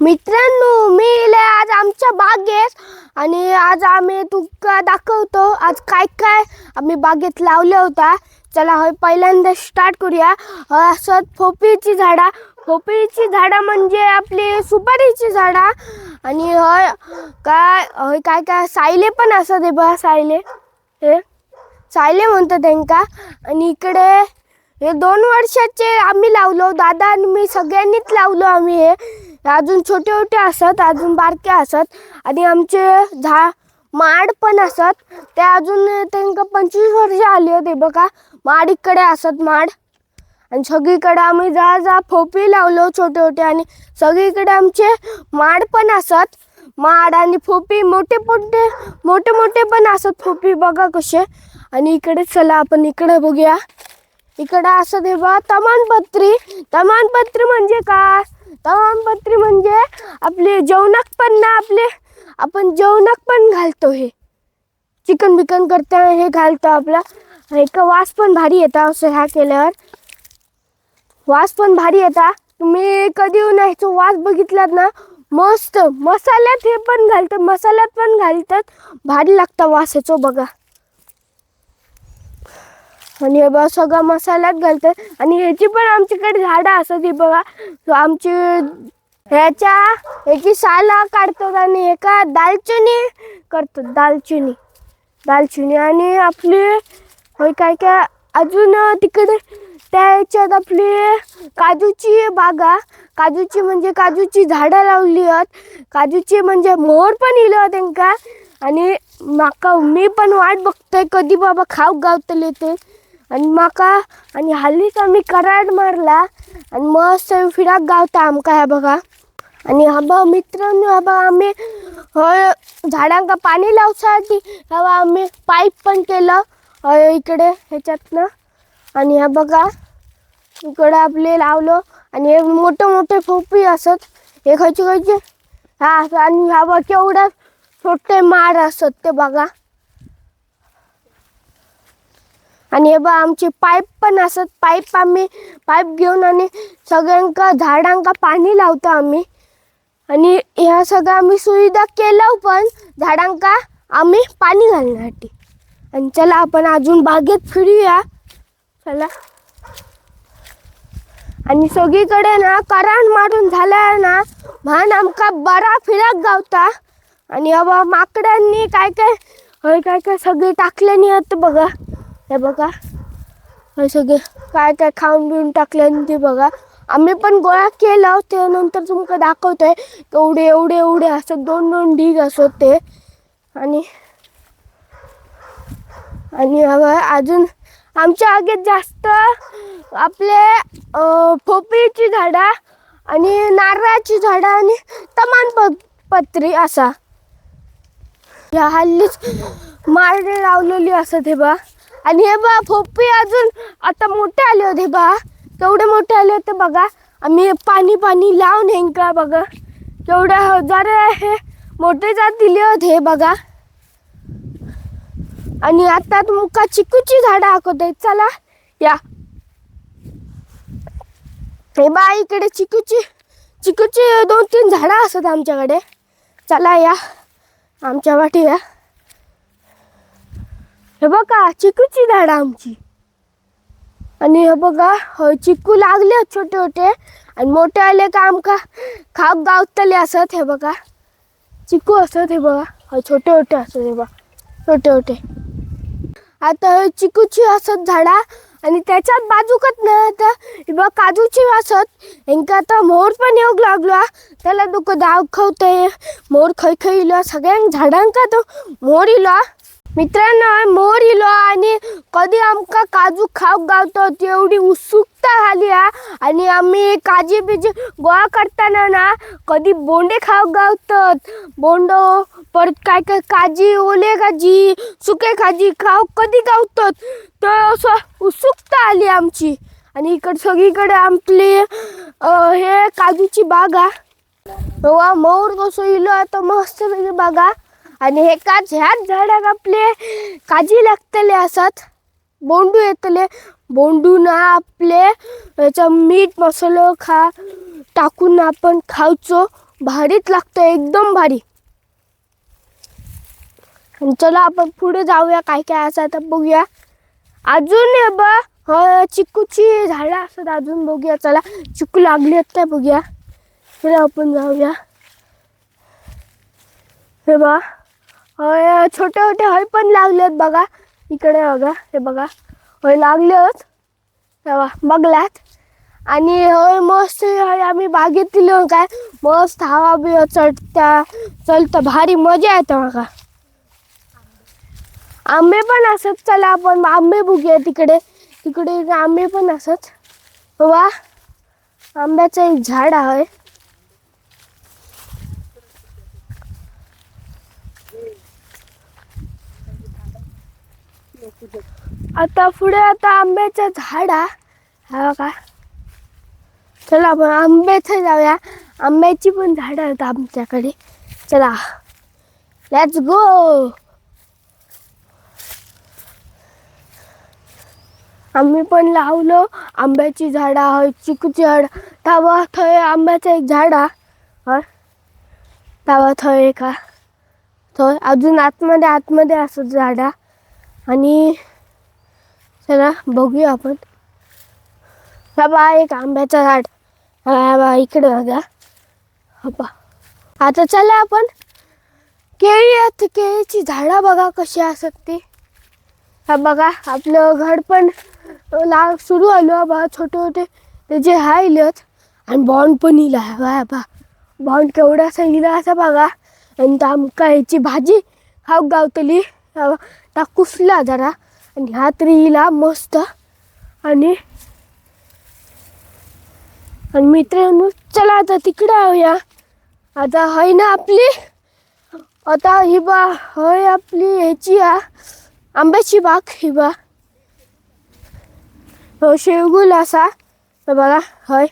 मित्रांनो मी इले आज आमच्या बागेत आणि आज आम्ही तुका दाखवतो आज काय काय आम्ही बागेत लावले होता. चला होय पहिल्यांदा स्टार्ट करूया. हय असत फोपीची झाडा फोपीची झाडा म्हणजे आपली सुपारीची झाडा. आणि हय काय हय काय काय सायले पण असत हे बघा सायले. हे सायले म्हणतो त्यांका. आणि इकडे हे दोन वर्षाचे आम्ही लावलो दादा आणि मी सगळ्यांनीच लावलो आम्ही हे. अजून छोटे छोटे असत अजून बारके असत आणि आमचे झा माड पण असत. ते अजून त्यांना पंचवीस वर्ष आली होती बघा. माड इकडे असत माड. आणि सगळीकडे आम्ही जा जा फोपी लावलो छोटे छोटे आणि सगळीकडे आमचे माड पण असत. माड आणि फोपी मोठे मोठे मोठे मोठे पण असत फोपी बघा कसे. आणि इकडे चला आपण इकडे बघूया. इकडं असं दे बा तमानपत्री तमानपत्री म्हणजे काय? तमानपत्री म्हणजे आपले जेवणाक पण ना आपले आपण जेवणाक पण घालतो हे. चिकन बिकन करताना हे घालतो आपला. एक वास पण भारी येता असं ह्या केल्यावर. वास पण भारी येता. तुम्ही कधी उन्हाळ्याचा वास बघितलात ना? मस्त. मसाल्यात हे पण घालतात मसाल्यात पण घालतात. भारी लागता वास ह्याचो बघा. आणि हे बघा सगळं मसाल्यात घालतात आणि ह्याची पण आमच्याकडे झाडं असत ही बघा. आमची ह्याच्या ह्याची साला काढतात आणि एका दालचिनी करतात दालचिनी. दालचिनी आणि आपली होय काय काय अजून तिकडे त्या ह्याच्यात आपली काजूची बागा काजूची म्हणजे काजूची झाडं लावली आहेत. काजूची म्हणजे मोर पण इलो हो त्यांका. आणि माका मी पण वाट बघतोय कधी बाबा खाऊ गावतले ते. आणि माका आणि हालींच आमी कराड मारला आणि मस्त फिराक गावता आमका ह्या बघा. आणि हा बघ मित्रांनो हा बघा आम्ही हय झाडांका पाणी लावसाठी हा बघ आम्ही पाईप पण केलं हय इकडे ह्याच्यातनं. आणि हा बघा इकडे आपले लावलं आणि हे मोठे मोठे फोपी असत हे खयचे खयचे हा असं आणि हा बघ केवढ्या छोटे माड असत ते बघा. आणि हे बघ आमचे पाईप पण असत. पाईप आम्ही पाईप घेऊन आणि सगळ्यांका झाडांका पाणी लावतो आम्ही. आणि ह्या सगळं आम्ही सुविधा केलं पण झाडांका आम्ही पाणी घालण्यासाठी. आणि चला आपण अजून बागेत फिरूया. चला. आणि सगळीकडे ना करान मारून झाल्या ना म्हण आमका बरा फिरक गावता. आणि अबा माकडांनी काय काय हय काय काय सगळे टाकल्यानी आहेत बघा. हे बघा. हे सगळे काय काय खाऊन बिऊन टाकले ते बघा. आम्ही पण गोळा केलं त्यानंतर तुमका दाखवतोय. एवढे एवढे एवढे असत दोन दोन ढीग असत ते आणि आणि अजून आमच्या आगेत जास्त आपले पोपळीची झाडं आणि नारळाची झाडं आणि तमानप पत्री असा. या हल्लीच मारडे लावलेली असत हे बा आणि हे बा फोपी अजून आता मोठे आले होते बा. केवढे मोठे आले होते बघा. आम्ही पाणी पाणी लावून हेंका बघा. केवढ्या जरा हे मोठे जात दिले होते हे बघा. आणि आता तुमका चिकूची झाडं दाखवत आहेत. चला या. हे बा इकडे चिकूची चिकूची दोन तीन झाडं असतात आमच्याकडे. चला या. आमच्या वाटी या हे बघा चिकूची झाडं आमची. आणि हे बघा हो, चिकू लागले हो छोटे छोटे आणि मोठे आले का आमका खाप गावतले असत हे बघा. चिकू असत हे बघा. हो, छोटे छोटे असत हे बघा. छोटे छोटे आता हे चिकूची असत झाडा आणि त्याच्यात बाजूकच ना आता हे बघ काजूची असत. हेंका आता मोर पण येऊक लागलो त्याला दुःख दाखवतंय. मोर खै खै इलो सगळ्यांक झाडांका तो मोर इलो मित्रांनो मोर इलो आणि कधी आमका काजू खाऊक गावतो एवढी उत्सुकता झाली हा. आणि आम्ही काजी बिजी गोळा करताना ना कधी बोंडे खाऊक गावतात बोंडो परत काय काय काजी ओले काजी सुके काजी खाऊक कधी गावतात तर असं उत्सुकता आली आमची. आणि इकडे सगळीकडे आपली हे काजूची बाग आहे मोर कसं इलो आता मस्त पैकी बघा आणि हे काच ह्याच झाडाक आपले काजी लागतले असत. बोंडू येतले. बोंडून आपले याचा मीठ मसालो खा टाकून आपण खावचो भारीच लागतं एकदम भारी. आणि चला आपण पुढे जाऊया काय काय असं आता बघूया. अजून ब हो चिकूची झाडं असतात अजून बघूया चला. चिकू लागली आहेत काय बघूया. चला आपण जाऊया. हे बा छोटे छोटे हय पण लागलेत बघा. इकडे बघा हे बघा. होय लागलेच बघलात. आणि होय मस्त होय आम्ही बागेतील काय? मस्त हवा बी चढता चलतं भारी मजा येते बघा. आंबे पण असत चला आपण आंबे बघूया तिकडे. तिकडे आंबे पण असत. वा आंब्याचं एक झाड आहे. आता पुढे आता आंब्याचं झाड आहे हा का चला आपण आंब्याचं जाऊया. आंब्याची पण झाडं आहेत आमच्याकडे. चला. लेट्स गो आम्ही पण लावलो आंब्याची झाडं आहेत चिकूची झाड. तावा थंय आंब्याचं एक झाड आहे तावा थंय का थंय अजून आतमध्ये आतमध्ये असं झाड. आणि चला बघूया आपण. हा बा एक आंब्याचं झाड. हा बा इकडे बघा. हा बा. आता चला आपण. केळी आहेत केळीची झाडं बघा कशी असत ती. हा बघा आपलं घर पण ला सुरू आलो बा छोटे छोटे त्याचे हायलच आणि बॉन्ड पण इला आहे बा. बॉन्ड केवढा इला असा बघा. आणि त्या आमका ह्याची भाजी खाऊ गावतली. हा कुसला जरा. आणि हा तरी मस्त. आणि आणि मित्रांनो चला आता तिकडे आऊया. आता हय ना आपली? आता ही बा हय आपली ह्याची आ आंब्याची बाग ही बा. हो शेवगुल असा. बघा हय.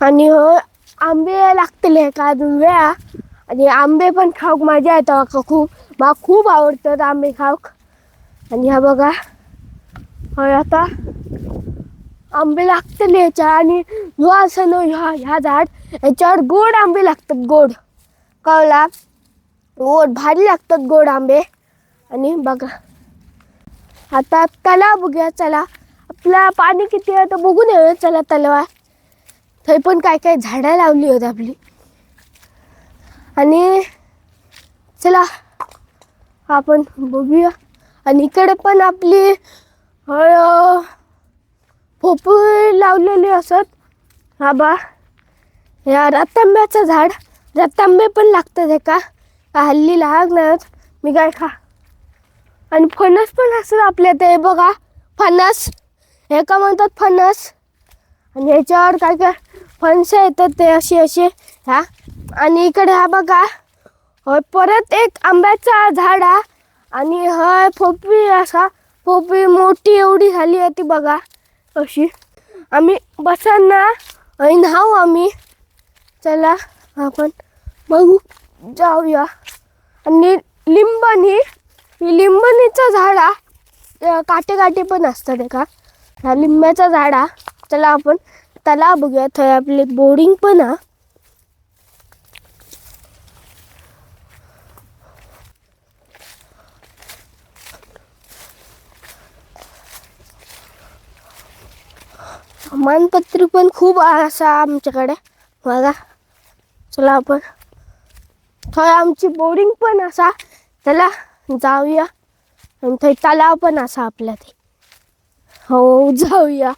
आणि हय आंबे लागतले का अजून वेळा. आणि आंबे पण खाऊक मजा येतं का खूप. मला खूप आवडतात आंबे खाऊक. आणि ह्या बघा. हय आता आंबे लागतले याच्या आणि ह्यो असं ना ह्या ह्या झाड याच्यावर गोड आंबे लागतात गोड. कळला? गोड भारी लागतात गोड आंबे. आणि बघा. आता तलाव बघूया चला. आपला पाणी किती आहे तर बघून येऊया चला तलावा थंय पण काय काय झाडं लावली होती आपली. आणि चला आपण बघूया. आणि इकडे पण आपली हळ फोपू लावलेली असत. हा बा. या रतांब्याचं झाड. रतांबे पण लागतात हे का? का हल्ली लागणार? मी काय खा? आणि फणस पण असतात आपल्या ते बघा. फणस. हे का म्हणतात फणस? आणि ह्याच्यावर काय काय फणस येतात ते असे असे ह्या आणि इकडे हा बघा. होय परत एक आंब्याचा झाड. आहे आणि हय फोपी असा. फोपी मोठी एवढी झाली आहे ती बघा. अशी. आम्ही बसांना हय न्हाऊ आम्ही. चला आपण बघू. जाऊया. आणि लिंबणी ही लिंबणीचं झाड काटे काटे पण असतात का ह्या लिंब्याचं झाड. चला आपण तलाव बघूया थंय आपले बोर्डिंग पण हा मानपत्री पण खूप असा आमच्याकडे. बघा. चला आपण. थंय आमची बोरिंग पण असा. चला जाऊया. आणि थंय तलाव पण असा आपल्या ते हो जाऊया.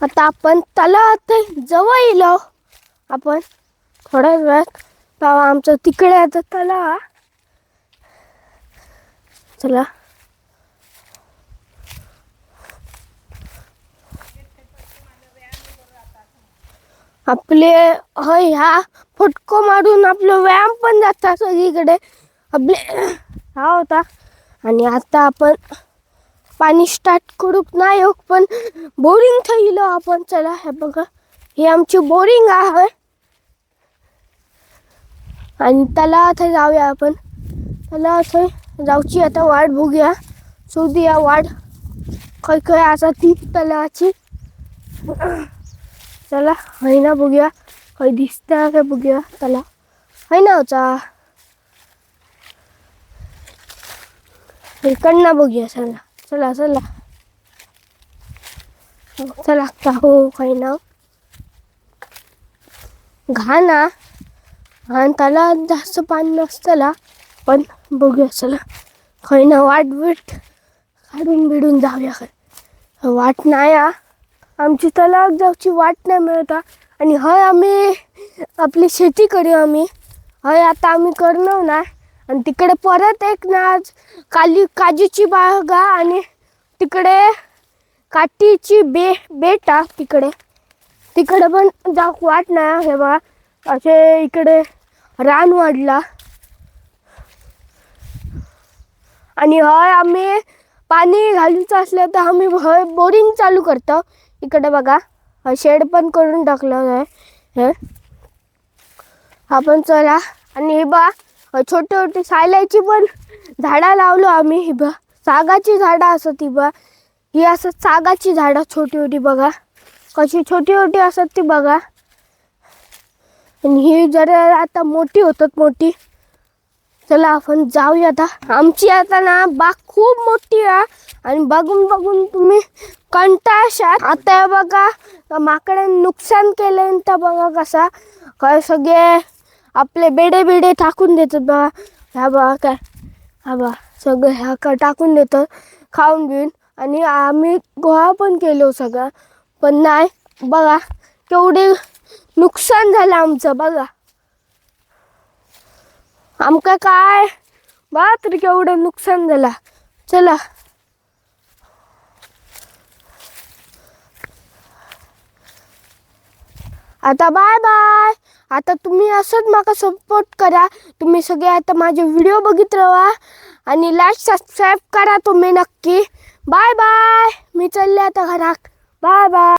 आता आपण तलावात जवळ येलो. आपण थोड्या वेळात पावा आमचं तिकडे आता तलाव हा. चला. आपले हय ह्या फटको मारून आपलं व्यायाम पण जातात सगळीकडे. आपले हा होता. आणि आता आपण पाणी स्टार्ट करूक नाही हो, पण बोरिंग थैलो आपण. चला हे बघा. ही आमची बोरिंग आहे. आणि त्याला थंय जाऊया आपण. त्याला थंय जाऊची आता वाट बघूया. शोधूया वाट. खंय खंय आसा ती तलावाची चला है ना बघूया. खंय दिसता काय बघूया तलाव हय ना होचा इकडनं बघूया चला. चला चला. हो, चला का हो खंय ना घाण आणि त्याला जास्त पाणी नसतला पण बघूया चला. खंय ना वाट बीट काढून बिडून जाऊया खंय वाट नाही आमची तलाव जाऊची वाट नाही मिळत आणि हय आम्ही आपली शेती करू आम्ही. हय आता आम्ही करणार ना. आणि तिकडे परत एक ना काली काजूची बाग आणि तिकडे काठीची बे बेटा तिकडे. तिकडे पण जाऊ. वाट नाही हे बा असे इकडे रान वाढला. आणि हय आम्ही पाणी घालूचं असलं तर आम्ही हय बोरिंग चालू करतो. इकडे बघा शेड पण करून टाकलं आहे. हे. आपण चला. आणि हे बा छोटे छोटे सायलाची पण झाडं लावलो आम्ही ही बा. सागाची झाडं असत ही बा. ही असत सागाची झाडं छोटी छोटी बघा. कशी छोटी छोटी असत ती बघा. आणि ही जरा आता मोठी होतात मोठी. चला आपण जाऊया आता. आमची आता ना बाग खूप मोठी आहे. आणि बघून बघून तुम्ही कंटाळशात. आता हे बघा माकडाने नुकसान केलं तर बघा कसा. काय सगळे आपले बेडे बेडे टाकून देतात बघा. ह्या बघा काय. हा बा सगळं ह्या का टाकून देतात. खाऊन बिऊन. आणि आम्ही गोळा पण केलो सगळं. पण नाही बघा केवढे नुकसान झालं आमचं बघा. आमका काय? बा तरी केवढं नुकसान झाला. चला. आता बाय बाय आता तुम्ही असंच माका सपोर्ट करा. तुम्ही सगळे आता माझे व्हिडिओ बघित राहा आणि लाईक सबस्क्राईब करा तुम्ही नक्की. बाय बाय मी चालले आता घरात. Bye bye